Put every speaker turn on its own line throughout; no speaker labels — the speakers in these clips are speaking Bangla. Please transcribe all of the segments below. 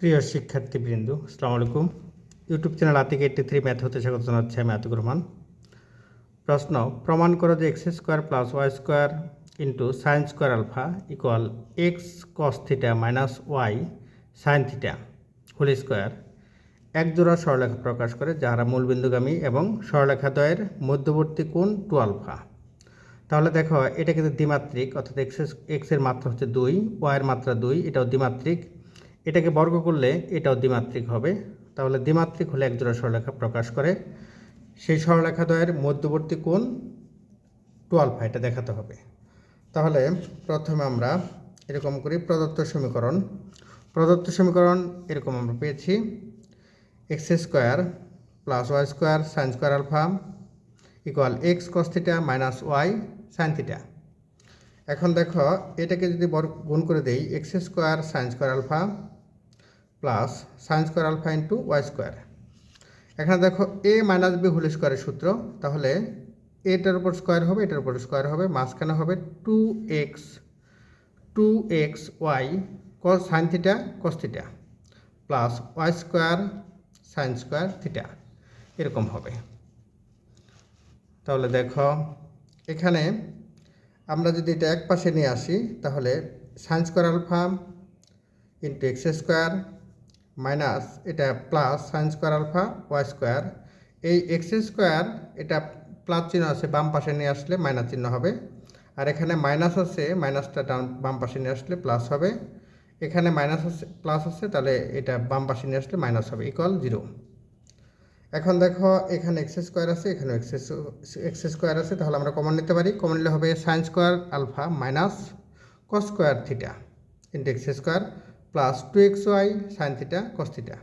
প্রিয় শিক্ষার্থীবৃন্দ, আসসালামু আলাইকুম। YouTube channel Atik eighty three math হতে স্বাগত জানাচ্ছি আমি আতিক রহমান। প্রশ্ন, প্রমাণ করো যে x square plus y square into sine square alpha equal x cos theta minus y sine theta whole square এক জোড়া সরলেখা প্রকাশ করে যারা মূলবিন্দুগামী এবং সরলেখাদ্বয়ের মধ্যবর্তী কোণ টু আলফা তাহলে দেখো, এটা কিন্তু দ্বিমাত্রিক, অর্থাৎ এক্স এক্সের মাত্রা হচ্ছে দুই ওয়াইয়ের মাত্রা দুই, এটাও দ্বিমাত্রিক। এটাকে বর্গ করলে এটাও দ্বিমাত্রিক হবে। তাহলে দ্বিমাত্রিক হলে একজোড়া সরলেখা প্রকাশ করে। সেই সরলেখাদ্বয়ের মধ্যবর্তী কোণ টু আলফা এটা দেখাতে হবে। তাহলে প্রথমে আমরা এরকম করি প্রদত্ত সমীকরণ। প্রদত্ত সমীকরণ এরকম আমরা পেয়েছি। X square plus y square sine square alpha equal x cos theta minus y sine theta. এখন দেখো, এটাকে যদি গুণ করে দেই, x square sine square alpha plus sine square alpha into y square. এখানে দেখো এ মাইনাস বি হোল স্কোয়ারের সূত্র, তাহলে এটার উপর স্কোয়ার হবে, এটার উপর স্কোয়ার হবে, মাঝখানে হবে two x two x y cos sine theta cos theta plus y square sine square theta এরকম হবে। তাহলে দেখো, এখানে আমরা যদি এটা এক পাশে নিয়ে আসি, তাহলে sine square alpha into x square minus এটা plus sine square alpha y square. এই এক্স স্কোয়ার এটা প্লাস চিহ্ন আছে, বাম পাশে নিয়ে আসলে মাইনাস চিহ্ন হবে। আর এখানে মাইনাস আছে, মাইনাসটা ডান, বাম পাশে নিয়ে আসলে প্লাস হবে। এখানে মাইনাস আছে, প্লাস আছে, তাহলে এটা বাম পাশে নিয়ে আসলে মাইনাস হবে ইকুয়াল জিরো এখন দেখো, এখানে এক্স স্কোয়ার আছে, এখানে এক্স এক্স স্কোয়ার আছে, তাহলে আমরা কমন নিতে পারি। কমন নিলে হবে sine square alpha minus cos square theta into x square. Plus two x y sine theta cos theta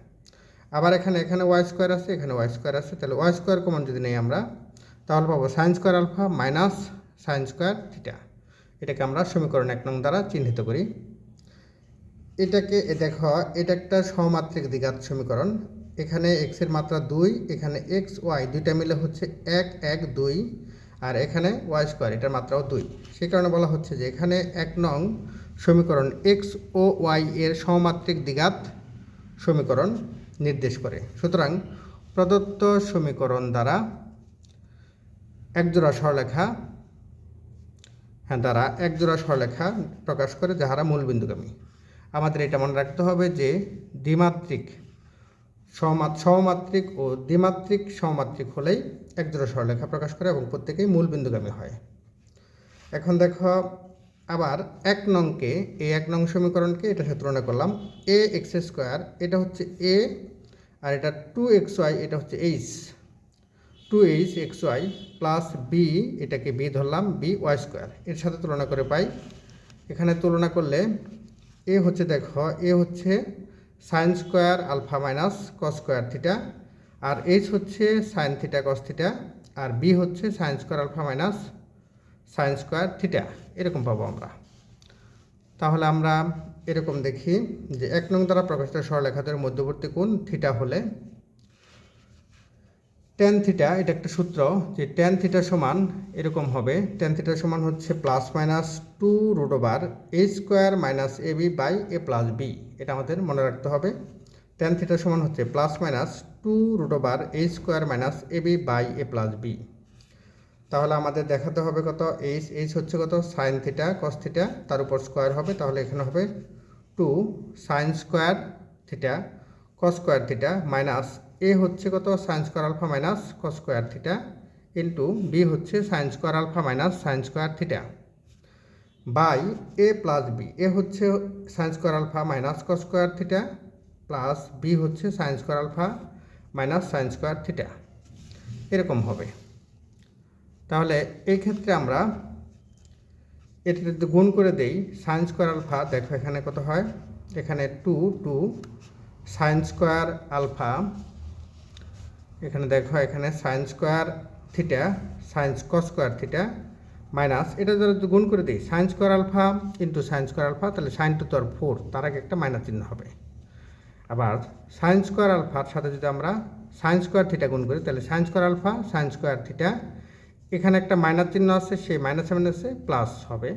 আবার এখানে এখানে ওয়াই স্কোয়ার আছে, এখানে ওয়াই স্কোয়ার আছে। তাহলে ওয়াই স্কোয়ার কমন যদি নেই আমরা, তাহলে পাবো sine square alpha minus sine square theta এটাকে আমরা সমীকরণ এক নং দ্বারা চিহ্নিত করি। এটাকে দেখো, এটা একটা সমাত্রিক দ্বিঘাত সমীকরণ। এখানে এক্সের মাত্রা দুই, এখানে এক্স ওয়াই দুইটা মিলে হচ্ছে এক এক, দুই। আর এখানে ওয়াই স্কোয়ার এটার মাত্রাও দুই। সেই কারণে বলা হচ্ছে যে এখানে এক নং সমীকরণ এক্স ও ওয়াই এর সমাত্রিক দ্বিঘাত সমীকরণ নির্দেশ করে। সুতরাং প্রদত্ত সমীকরণ দ্বারা একজোড়া সরলেখা হ্যাঁ দ্বারা একজোড়া সরলেখা প্রকাশ করে যাহারা মূলবিন্দুগামী আমাদের এটা মনে রাখতে হবে যে দ্বিমাত্রিক সমাত সমমাত্রিক ও দ্বিমাত্রিক সমমাত্রিক হলেই একজোড়া সরলেখা প্রকাশ করে এবং প্রত্যেকেই মূল বিন্দুগামী হয়। এখন দেখো আবার এক নংকে, এই এক নং সমীকরণকে এটার সাথে তুলনা করলাম এ এক্স স্কোয়ার এটা হচ্ছে এ আর এটা টু এক্স ওয়াই এটা হচ্ছে h two h x y plus b এটাকে বি ধরলাম বি ওয়াই স্কোয়ার এর সাথে তুলনা করে পাই। এখানে তুলনা করলে এ হচ্ছে, দেখো এ হচ্ছে sine square alpha minus cos square theta আর এইচ হচ্ছে সাইন থিটা কস থিটা আর বি হচ্ছে sine square alpha minus sine square theta এরকম পাবো আমরা। তাহলে আমরা এরকম দেখি যে এক নং দ্বারা প্রকাশিত সরলেখাদের মধ্যবর্তী কোণ থিটা হলে টেন থিটা এটা একটা সূত্র যে টেন থিটা সমান এরকম হবে। টেন থিটা সমান হচ্ছে plus minus two root over a square minus a b by a plus b এটা আমাদের মনে রাখতে হবে। টেন থিটা সমান হচ্ছে plus minus two root over a square minus a b by a plus b তাহলে আমাদের দেখাতে হবে কত এইচ এইচ হচ্ছে কত সাইন থিটা কস থিটা তার উপর স্কোয়ার হবে, তাহলে এখানে হবে two sine square theta cos square theta minus a হচ্ছে কত sine square alpha minus cos square theta into b হচ্ছে sine square alpha minus sine square theta by a plus b a হচ্ছে sine square alpha minus cos square theta plus b হচ্ছে sine square alpha minus sine square theta এরকম হবে। তাহলে এই ক্ষেত্রে আমরা এটা যদি গুণ করে দেই সাইন স্কোয়ার আলফা দেখো এখানে কত হয়? এখানে two two sine square alpha এখানে দেখো এখানে sine square theta sine cos square theta minus এটা যদি গুণ করে দিই sine square alpha into sine square alpha তাহলে সাইন টু তোর ফোর তার আগে একটা মাইনাস চিহ্ন হবে। আবার সাইন স্কোয়ার আলফার সাথে যদি আমরা সাইন স্কোয়ার থিটা গুণ করি, তাহলে sine square alpha sine square theta এখানে একটা মাইনাস চিহ্ন আছে, সেই মাইনাসে মাইনাসে প্লাস হবে।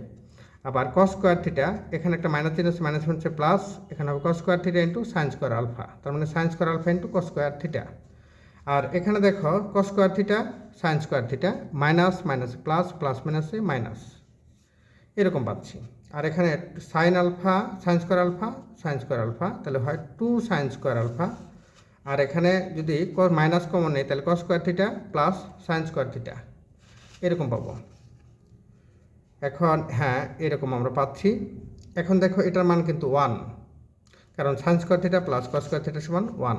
আবার কস স্কোয়ার থিটা এখানে একটা মাইনাস চিহ্ন আছে, মাইনাস হচ্ছে প্লাস এখানে হবে cos square theta into sine square alpha তার মানে sine square alpha into cos square theta আর এখানে দেখো cos square theta sine square theta minus minus plus plus মাইনাসে মাইনাস এরকম পাচ্ছি। আর এখানে sine alpha sine square alpha sine square alpha তাহলে হয় টু সাইন স্কোয়ার আলফা আর এখানে যদি মাইনাস কমন নেই, তাহলে cos square theta plus sine square theta এরকম পাবো। এখন হ্যাঁ এরকম আমরা পাচ্ছি। এখন দেখো এটার মান কিন্তু ওয়ান কারণ sine square theta plus cos square theta সমান ওয়ান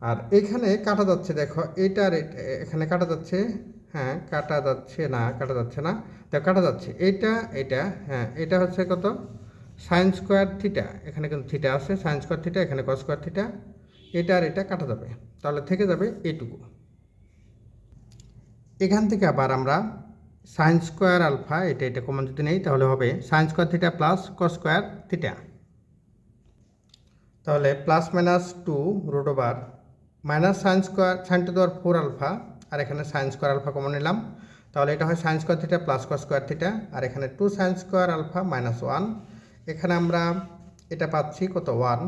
আর এইখানে কাটা যাচ্ছে, দেখো এইটার এট- এখানে কাটা যাচ্ছে হ্যাঁ কাটা যাচ্ছে না, কাটা যাচ্ছে না। দেখো, কাটা যাচ্ছে। এইটা এটা হ্যাঁ এটা হচ্ছে কত? সাইন স্কোয়ার থিটা এখানে কিন্তু থিটা আছে সাইন স্কোয়ার থিটা এখানে কস স্কোয়ার থিটা এটা আর এটা কাটা যাবে। তাহলে থেকে যাবে এইটুকু এখান থেকে আবার আমরা সাইন স্কোয়ার আলফা এটা এটা কমন যদি নেই, তাহলে হবে sine square theta plus cos square theta তাহলে plus minus two root over minus sine square sine to দেওয়ার ফোর আলফা আর এখানে সাইন স্কোয়ার আলফা কমন নিলাম। তাহলে এটা হয় sine square theta plus cos square theta আর এখানে two sine square alpha minus one এখানে আমরা এটা পাচ্ছি কত? ওয়ান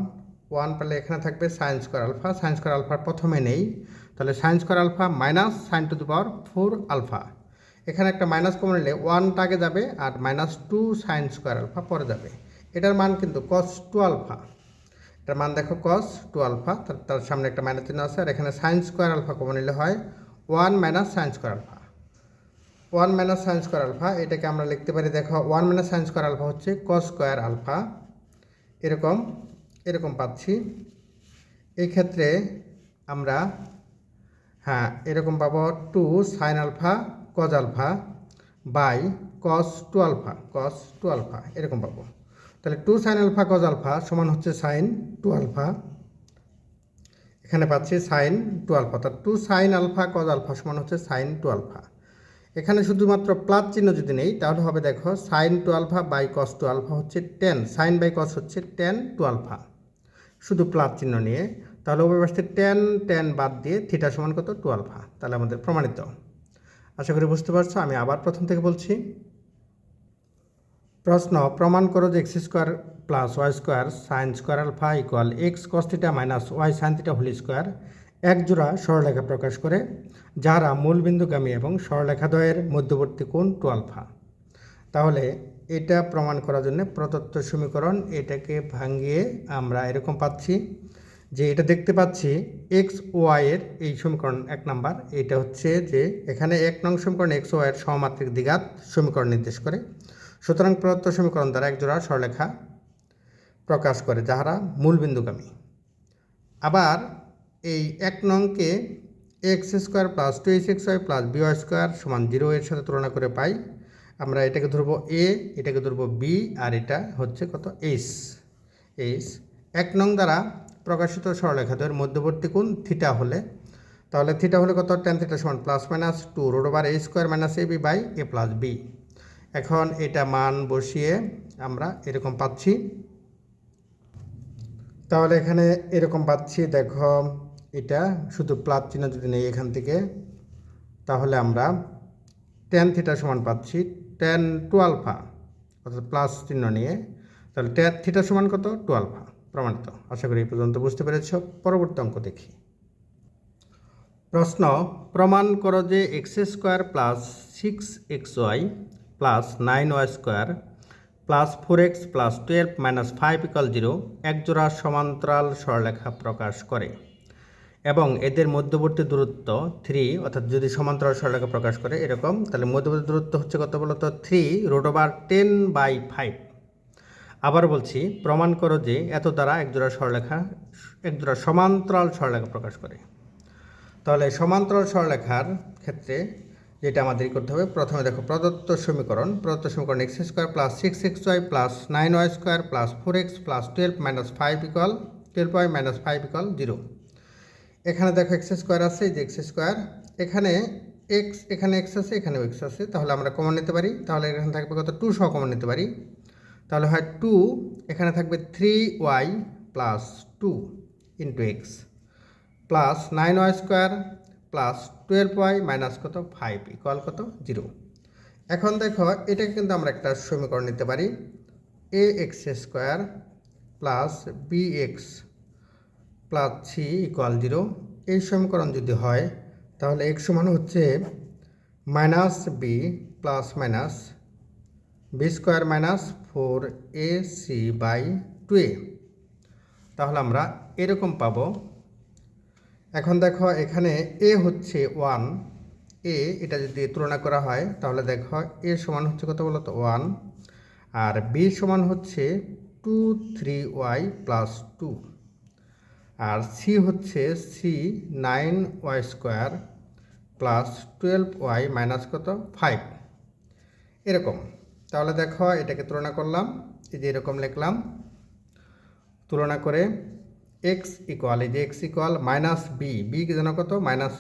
ওয়ান পেলে এখানে থাকবে sine square alpha sine square আলফার প্রথমে নেই। তাহলে sine square alpha minus sine to the power four alpha এখানে একটা মাইনাস কমন নিলে ওয়ানটা আগে যাবে আর minus two sine square alpha পরে যাবে। এটার মান কিন্তু কস টু আলফা এটার মান দেখো কস টু আলফা তার সামনে একটা মাইনাস চিহ্ন আছে আর এখানে সাইন স্কোয়ার আলফা কমন নিলে হয় one minus sine square alpha one minus sine square alpha এটাকে আমরা লিখতে পারি দেখো one minus sine square alpha হচ্ছে কস স্কোয়ার আলফা এরকম এরকম পাচ্ছি। এই ক্ষেত্রে আমরা হ্যাঁ এরকম পাবো two sine alpha cos alpha by cos two alpha cos two alpha এরকম পাবো। তাহলে two sine alpha cos alpha সমান হচ্ছে সাইন টু আলফা এখানে পাচ্ছি সাইন টু আলফা অর্থাৎ two sine alpha cos alpha সমান হচ্ছে সাইন টু আলফা এখানে শুধুমাত্র প্লাস চিহ্ন যদি নেই, তাহলে হবে দেখো sine two alpha by cos two alpha হচ্ছে টেন সাইন বাই কস হচ্ছে টেন টু আলফা শুধু প্লাস চিহ্ন নিয়ে তাহলে উপবাসতে টেন টেন বাদ দিয়ে থিটা সমান কত? টু আলফা তাহলে আমাদের প্রমাণিত। আশা করি বুঝতে পারছ, আমি আবার প্রথম থেকে বলছি। প্রশ্ন, প্রমাণ করো যে x square plus y square sine square alpha equal x cos theta minus y sine theta whole square এক জোড়া সরলেখা প্রকাশ করে, যারা মূলবিন্দুগামী এবং সরলেখাদ্বয়ের মধ্যবর্তী কোণ টু আলফা তাহলে এটা প্রমাণ করার জন্য প্রদত্ত সমীকরণ এটাকে ভাঙিয়ে আমরা এরকম পাচ্ছি। যে এটা দেখতে পাচ্ছি এক্স ওয়াই এর এই সমীকরণ এক নাম্বার। এটা হচ্ছে যে এখানে এক নং সমীকরণ এক্স ওয়াই এর সমাত্রিক দ্বিঘাত সমীকরণ নির্দেশ করে। সুতরাং প্রদত্ত সমীকরণ দ্বারা এক জোড়া সরলেখা প্রকাশ করে, যাহারা মূলবিন্দুগামী আবার এই এক নংকে x square plus two x x y plus b y square সমান জিরো এর সাথে তুলনা করে পাই। আমরা এটাকে ধরবো এ এটাকে ধরবো বি আর এটা হচ্ছে কত? এইচ এইচ এক নং দ্বারা প্রকাশিত সরলেখাদের মধ্যবর্তী কোণ থিটা হলে, তাহলে থিটা হলে কত? টেন থিটা সমান plus minus two root over a square minus a b by a plus b এখন এটা মান বসিয়ে আমরা এরকম পাচ্ছি। তাহলে এখানে এরকম পাচ্ছি, দেখো, এটা শুধু প্লাস চিহ্ন যদি নেই এখান থেকে, তাহলে আমরা টেন থিটা সমান পাচ্ছি টেন টুয়েলভা অর্থাৎ প্লাস চিহ্ন নিয়ে। তাহলে টেন থিটা সমান কত? টুয়েলভা প্রমাণিত। আশা করি এই পর্যন্ত বুঝতে পেরেছ। পরবর্তী অঙ্ক দেখি। প্রশ্ন, প্রমাণ করো যে x square plus six x y plus nine y square plus four x plus twelve minus five equal zero একজোড়া সমান্তরাল সরলেখা প্রকাশ করে এবং এদের মধ্যবর্তী দূরত্ব থ্রি অর্থাৎ যদি সমান্তরাল সরলেখা প্রকাশ করে এরকম, তাহলে মধ্যবর্তী দূরত্ব হচ্ছে কত বলতো? Three root over ten by five আবার বলছি, প্রমাণ করো যে এত দ্বারা একজোড়া সরলেখা একজোড়া সমান্তরাল সরলেখা প্রকাশ করে। তাহলে সমান্তরাল সরলেখার ক্ষেত্রে যেটা আমাদের করতে হবে, প্রথমে দেখো প্রদত্ত সমীকরণ প্রদত্ত সমীকরণ x square plus six x y plus nine y square plus four x plus twelve minus five equal twelve y minus five equal zero এখানে দেখো এক্স স্কোয়ার আছে যে এক্স স্কোয়ার এখানে এক্স এখানে এক্স আছে, এখানেও এক্স আছে, তাহলে আমরা কমন নিতে পারি। তাহলে এখানে থাকবে কত? টু সহ কমন নিতে পারি। তাহলে হয় টু এখানে থাকবে three y plus two into x plus nine y square plus twelve y minus কত? ফাইভ ইকুয়াল কত? জিরো এখন দেখো, এটাকে কিন্তু আমরা একটা সমীকরণ নিতে পারি a x square plus b x plus c equal zero এই সমীকরণ যদি হয়, তাহলে এক্স সমান হচ্ছে minus b plus minus b square minus four a c by two a. তাহলে আমরা এরকম পাবো। এখন দেখো এখানে এ হচ্ছে ওয়ান, এ এটা যদি তুলনা করা হয়, তাহলে দেখো এ সমান হচ্ছে কত বলো তো ওয়ান। আর বি সমান হচ্ছে two three y plus two. আর সি হচ্ছে c nine y square plus twelve y minus কত? ফাইভ। এরকম। তাহলে দেখো, এটাকে তুলনা করলাম, এই যে এরকম লিখলাম। তুলনা করে এক্স ইকুয়াল এই যে x equal minus b b জানো কত? Minus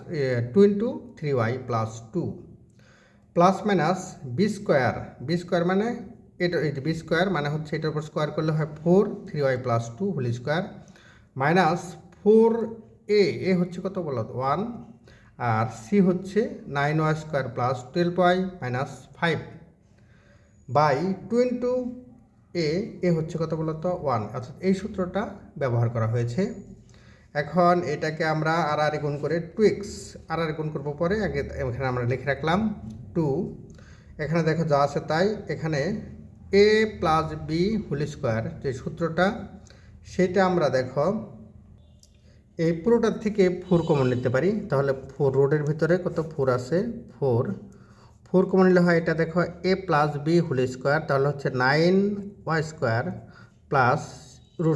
two into three y plus two plus minus b square b square মানে এটা, এই যে বি স্কোয়ার মানে হচ্ছে এটার উপর স্কোয়ার করলে হয় four three y plus two whole square minus four a a হচ্ছে কত বলো ওয়ান আর সি হচ্ছে nine y square plus twelve y minus five by two into a a হচ্ছে কত বলতো? ওয়ান অর্থাৎ এই সূত্রটা ব্যবহার করা হয়েছে। এখন এটাকে আমরা আর আর গুণ করে টু এক্স আর আর গুণ করব পরে, আগে এখানে আমরা লিখে রাখলাম টু এখানে দেখো যা আছে তাই, এখানে a plus b whole square যে সূত্রটা, সেটা আমরা দেখো, এই পুরোটার থেকে ফোর কমন নিতে পারি। তাহলে ফোর রোডের ভিতরে কত ফোর আছে? ফোর ফোর কমন নিলে হয় এটা দেখো a plus b whole square, তাহলে হচ্ছে নাইন ওয়াই স্কোয়ার প্লাস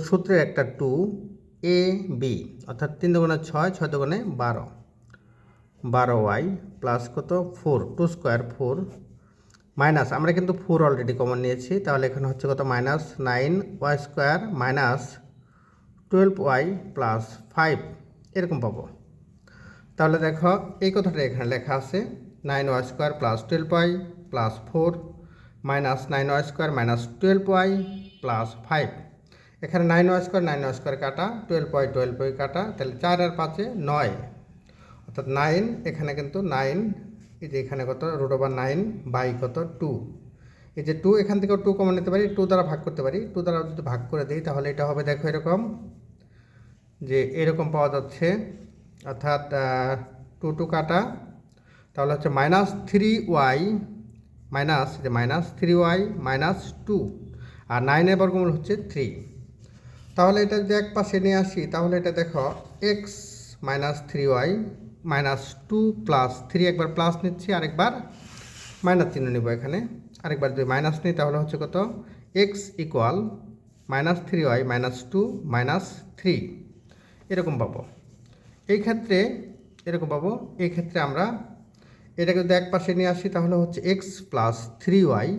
সূত্রের একটা টু এ বি, অর্থাৎ তিন দুগুণে ছয় ছয় দুগুণে বারো। বারো ওয়াই প্লাস কত? Four, two square four minus, আমরা কিন্তু ফোর অলরেডি কমন নিয়েছি, তাহলে এখানে হচ্ছে কত? Minus nine y square minus twelve y plus five, এরকম পাবো। তাহলে দেখো এই কথাটা এখানে লেখা আছে। Nine y square plus twelve y plus four minus nine y square minus twelve y plus five. এখানে nine y square, nine y square কাটা, টুয়েলভ ওয়াই টুয়েলভ ওয়াই কাটা, তাহলে চার আর পাঁচে নয়। অর্থাৎ নাইন, এখানে কিন্তু নাইন, এই যে এখানে কত রুট ওভার নাইন বাই কত টু এই যে টু এখান থেকে টু কমন নিতে পারি টু দ্বারা ভাগ করতে পারি। টু দ্বারা যদি ভাগ করে দিই, তাহলে এটা হবে, দেখো এরকম, যে এরকম পাওয়া যাচ্ছে। অর্থাৎ টু টু কাটা তাহলে হচ্ছে মাইনাস থ্রি ওয়াই মাইনাস যে minus three y minus two আর নাইনের বর্গমূল হচ্ছে থ্রি তাহলে এটা যদি এক পাশে নিয়ে আসি, তাহলে এটা দেখো x minus three y minus two plus three একবার প্লাস নিচ্ছি, আরেকবার মাইনাস চিহ্ন নেব এখানে। আরেকবার যদি মাইনাস নিই, তাহলে হচ্ছে কত? X equal minus three y minus two minus three এরকম পাবো। এই ক্ষেত্রে, এরকম পাবো। এই ক্ষেত্রে আমরা এটাকে যদি এক পাশে নিয়ে আসি, তাহলে হচ্ছে x plus three y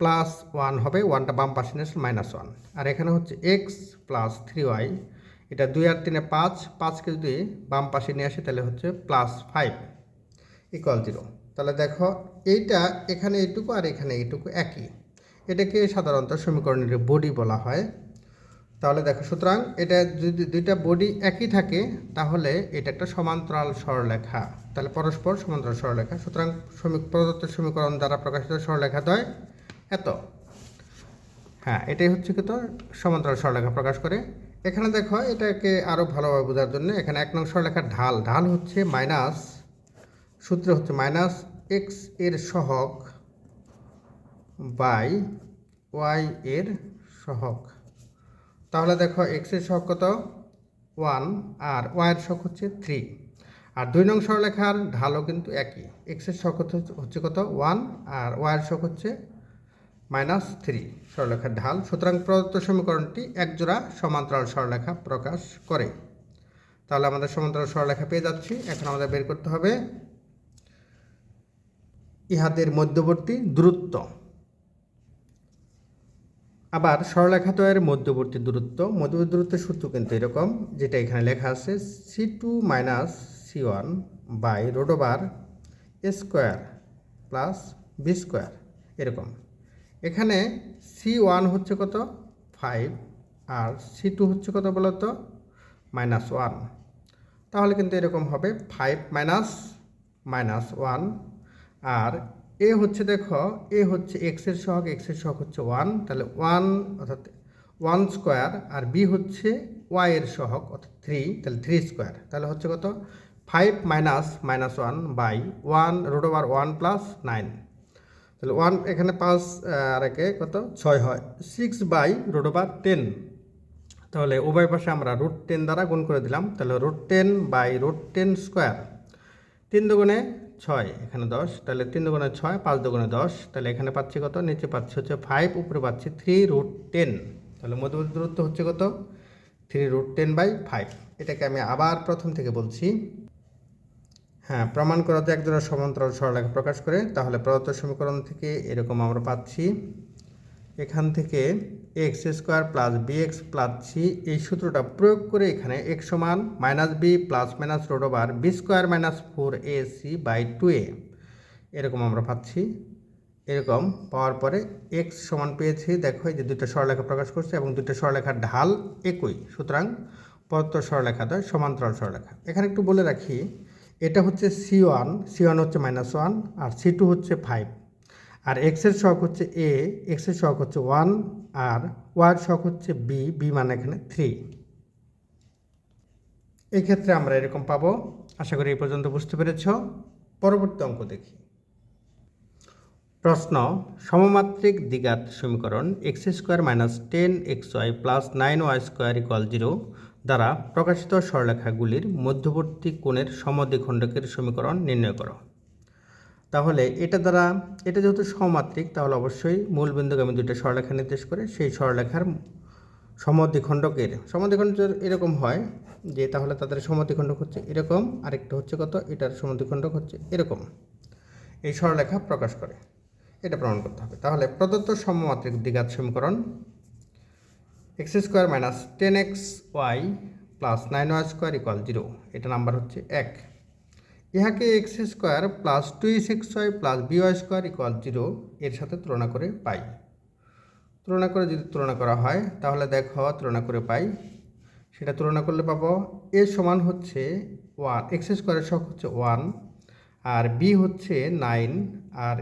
plus one হবে ওয়ানটা বাম পাশে নিয়ে আসলে মাইনাস ওয়ান আর এখানে হচ্ছে এক্স প্লাস থ্রি ওয়াই এটা দুই আর তিনে পাঁচ, পাঁচকে যদি বাম পাশে নিয়ে আসি, তাহলে হচ্ছে প্লাস ফাইভ ইকুয়াল জিরো তাহলে দেখো, এইটা এখানে এইটুকু আর এখানে এইটুকু একই। এটাকে সাধারণত সমীকরণের বডি বলা হয়। তাহলে দেখো, সুতরাং এটা যদি দুইটা বডি একই থাকে, তাহলে এটা একটা সমান্তরাল সরলেখা তাহলে পরস্পর সমান্তরাল সরলেখা সুতরাং সমী প্রদত্ত সমীকরণ দ্বারা প্রকাশিত সরলেখা দ্বয় এত। হ্যাঁ এটাই হচ্ছে কি তো, সমান্তরাল সরলেখা প্রকাশ করে। এখানে দেখো, এটাকে আরও ভালোভাবে বোঝার জন্য এখানে এক নং সরলেখার ঢাল। ঢাল হচ্ছে মাইনাস সূত্র হচ্ছে মাইনাস এক্সের সহক বাই ওয়াই এর সহগ। তাহলে দেখো এক্সের সহগ কত? ওয়ান আর ওয়াইয়ের সহগ হচ্ছে থ্রি আর দুই নং সরলেখার ঢালও কিন্তু একই। এক্সের সহগ হচ্ছে কত? ওয়ান আর ওয়াইয়ের সহগ হচ্ছে মাইনাস থ্রি সরলেখার ঢাল। সুতরাং প্রদত্ত সমীকরণটি একজোড়া সমান্তরাল সরলেখা প্রকাশ করে। তাহলে আমাদের সমান্তরাল সরলেখা পেয়ে যাচ্ছি। এখন আমাদের বের করতে হবে ইহাদের মধ্যবর্তী দূরত্ব। আবার সরলেখাদ্বয়ের মধ্যবর্তী দূরত্ব। মধ্যবর্তী দূরত্বের সূত্র কিন্তু এরকম, যেটা এখানে লেখা আছে c two minus c one by root over square plus b square এরকম। এখানে সি ওয়ান হচ্ছে কত? ফাইভ আর সি টু হচ্ছে কত বলতো? মাইনাস ওয়ান তাহলে কিন্তু এরকম হবে ফাইভ মাইনাস মাইনাস ওয়ান আর এ হচ্ছে দেখো, এ হচ্ছে এক্সের সহগ এক্সের সহগ হচ্ছে ওয়ান তাহলে ওয়ান অর্থাৎ ওয়ান স্কোয়ার আর বি হচ্ছে ওয়াই এর সহগ, অর্থাৎ থ্রি তাহলে থ্রি স্কোয়ার তাহলে হচ্ছে কত? Five minus minus one by one root over one plus nine তাহলে ওয়ান এখানে পাঁচ আর একে কত? ছয় হয় six by root over ten তাহলে উভয় পাশে আমরা রুট টেন দ্বারা গুণ করে দিলাম, তাহলে root ten by root ten square তিন দুগুণে ছয়, এখানে দশ, তাহলে তিন দুগুণে ছয়, পাঁচ দুগুণে দশ, তাহলে এখানে পাচ্ছি কত? নিচে পাচ্ছি হচ্ছে ফাইভ উপরে পাচ্ছি থ্রি রুট টেন তাহলে মধ্যবর্তী দূরত্ব হচ্ছে কত? Three root ten by five এটাকে আমি আবার প্রথম থেকে বলছি। হ্যাঁ প্রমাণ করা করাতে একজনের সমান্তরাল সরলরেখা প্রকাশ করে। তাহলে প্রদত্ত সমীকরণ থেকে এরকম আমরা পাচ্ছি। এখান থেকে x square plus b x plus c এই সূত্রটা প্রয়োগ করে এখানে এক্স সমান minus b plus minus root over b square minus four a c by two a. এরকম আমরা পাচ্ছি। এরকম পাওয়ার পরে এক্স সমান পেয়েছি, দেখো যে দুটো সরলেখা প্রকাশ করছে এবং দুটো সরলেখার ঢাল একই। সুতরাং পরত্ব সরলেখা দ্বয় সমান্তরাল সরলেখা এখানে একটু বলে রাখি, এটা হচ্ছে সি ওয়ান সি ওয়ান হচ্ছে মাইনাস ওয়ান আর সি টু হচ্ছে ফাইভ। আর এক্সের শখ হচ্ছে এ এক্সের শখ হচ্ছে ওয়ান আর ওয়ার শখ হচ্ছে বি বি মানে এখানে থ্রি এই ক্ষেত্রে আমরা এরকম পাবো। আশা করি এই পর্যন্ত বুঝতে পেরেছ। পরবর্তী অঙ্ক দেখি। প্রশ্ন, সমমাত্রিক দ্বিঘাত সমীকরণ x square minus ten x y plus nine y square equal zero দ্বারা প্রকাশিত সরলেখাগুলির মধ্যবর্তী কোণের সমদ্বিখণ্ডকের সমীকরণ নির্ণয় করো। তাহলে এটা দ্বারা, এটা যেহেতু সমাত্রিক, তাহলে অবশ্যই মূল বিন্দুগামী দুইটা সরলেখা নির্দেশ করে সেই সরলেখার সমদ্বিখণ্ডকের, সমদ্বিখণ্ড এরকম হয় যে তাহলে তাদের সমদ্বিখণ্ডক হচ্ছে এরকম, আরেকটা হচ্ছে কত? এটার সমদ্বিখণ্ডক হচ্ছে এরকম। এই সরলেখা প্রকাশ করে। এটা প্রমাণ করতে হবে। তাহলে প্রদত্ত সমমাত্রিক দ্বিঘাত সমীকরণ, x square minus ten x y plus nine y square equal zero. এটা নাম্বার হচ্ছে এক। ইহাকে x square plus two six y plus b y square equal zero এর সাথে তুলনা করে পাই। তুলনা করে যদি তুলনা করা হয়, তাহলে দেখো তুলনা করে পাই। সেটা তুলনা করলে পাবো এ সমান হচ্ছে ওয়ান এক্স স্কোয়ারের শখ হচ্ছে ওয়ান আর বি হচ্ছে নাইন আর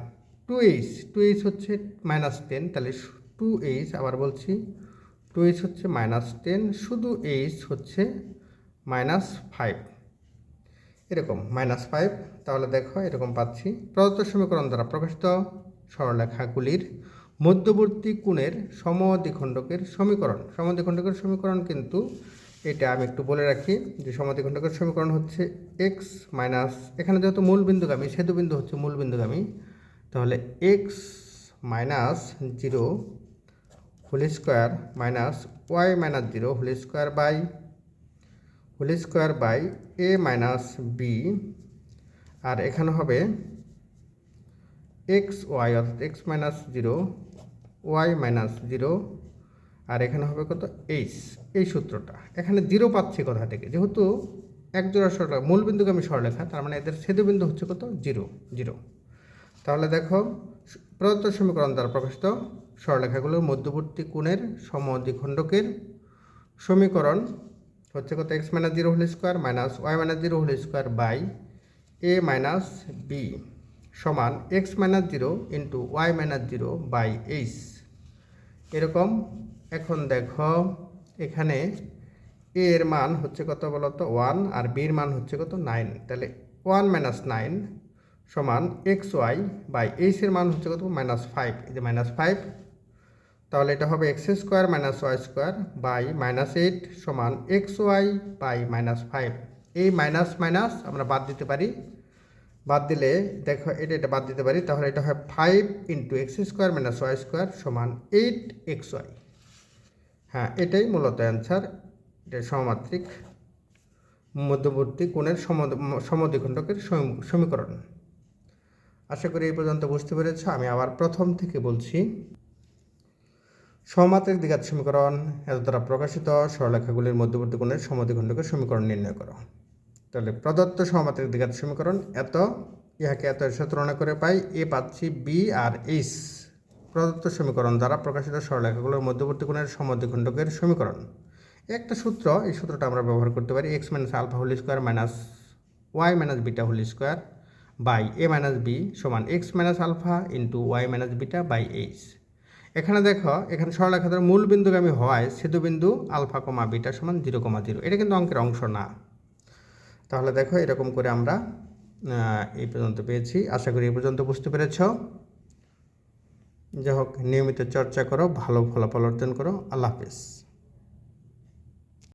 টু এইচ টু এইচ হচ্ছে মাইনাস টেন তাহলে টু এইচ আবার বলছি টু এইচ হচ্ছে মাইনাস টেন শুধু এইচ হচ্ছে মাইনাস ফাইভ এরকম মাইনাস ফাইভ তাহলে দেখো এরকম পাচ্ছি। প্রদত্ত সমীকরণ দ্বারা প্রকাশিত সরলরেখাগুলির মধ্যবর্তী কোণের সমদ্বিখণ্ডকের সমীকরণ। সমদ্বিখণ্ডকের সমীকরণ কিন্তু এটা আমি একটু বলে রাখি যে সমদ্বিখণ্ডকের সমীকরণ হচ্ছে এক্স মাইনাস এখানে যেহেতু মূল বিন্দুগামী সেতু বিন্দু হচ্ছে মূল বিন্দুগামী তাহলে x minus zero whole square minus y minus zero whole square by whole square by a minus b. আর এখানে হবে এক্স ওয়াই, অর্থাৎ x minus zero, y minus zero. আর এখানে হবে কত? এইচ। এই সূত্রটা। এখানে জিরো পাচ্ছি কোথা থেকে? যেহেতু এক জোড়া সরলেখা মূল বিন্দুগামী সরলেখা তার মানে এদের ছেদবিন্দু হচ্ছে কত? Zero zero. তাহলে দেখো, প্রদত্ত সমীকরণ দ্বারা প্রকাশিত সরলেখাগুলোর মধ্যবর্তী কোণের সমদ্বিখণ্ডকের সমীকরণ হচ্ছে কত? X minus zero whole square minus y minus zero whole square by a minus b সমান x minus zero into y minus zero by h এরকম, এখন দেখো, এখানে এ এর মান হচ্ছে কত বলতো? ওয়ান আর বির মান হচ্ছে কত? নাইন তাহলে ওয়ান মাইনাস নাইন সমান এক্স ওয়াই বাই এইচের মান হচ্ছে কত? মাইনাস ফাইভ এই যে মাইনাস ফাইভ তাহলে এটা হবে x square minus y square by minus eight সমান x y by minus five এই মাইনাস মাইনাস আমরা বাদ দিতে পারি। বাদ দিলে দেখো এটা এটা বাদ দিতে পারি, তাহলে এটা হয় five into x square minus y square সমান এইট এক্স ওয়াই হ্যাঁ এটাই মূলত অ্যান্সার এটা সমমাত্রিক, মধ্যবর্তী কোণের সম সমদ্বিখণ্ডকের সমীকরণ। আশা করি এই পর্যন্ত বুঝতে পেরেছ, আমি আবার প্রথম থেকে বলছি। সমমাত্রিক দ্বিঘাত সমীকরণ এত দ্বারা প্রকাশিত সরলেখাগুলির মধ্যবর্তী কোণের সমদ্বিখণ্ডকের সমীকরণ নির্ণয় করো। তাহলে প্রদত্ত সমমাত্রিক দ্বিঘাত সমীকরণ এত, ইহাকে এত এর সাথে তুলনা করে পাই এ পাচ্ছি বি আর এইচ প্রদত্ত সমীকরণ দ্বারা প্রকাশিত সরলেখাগুলোর মধ্যবর্তী কোণের সমদ্বিখণ্ডকের সমীকরণ। একটা সূত্র, এই সূত্রটা আমরা ব্যবহার করতে পারি x minus alpha whole square minus y minus beta whole square by a minus b সমান x minus alpha into y minus beta by h এখানে দেখো, এখানে সরলরেখাদের মূল বিন্দুগামী হওয়ায় সেতুবিন্দু আলফা কমা বিটা সমান জিরো কমা জিরো। এটা কিন্তু অঙ্কের অংশ না। তাহলে দেখো, এরকম করে আমরা এই পর্যন্ত পেয়েছি। আশা করি এই পর্যন্ত বুঝতে পেরেছ। যাই হোক, নিয়মিত চর্চা করো, ভালো ফলাফল অর্জন করো। আল্লাহ হাফিজ।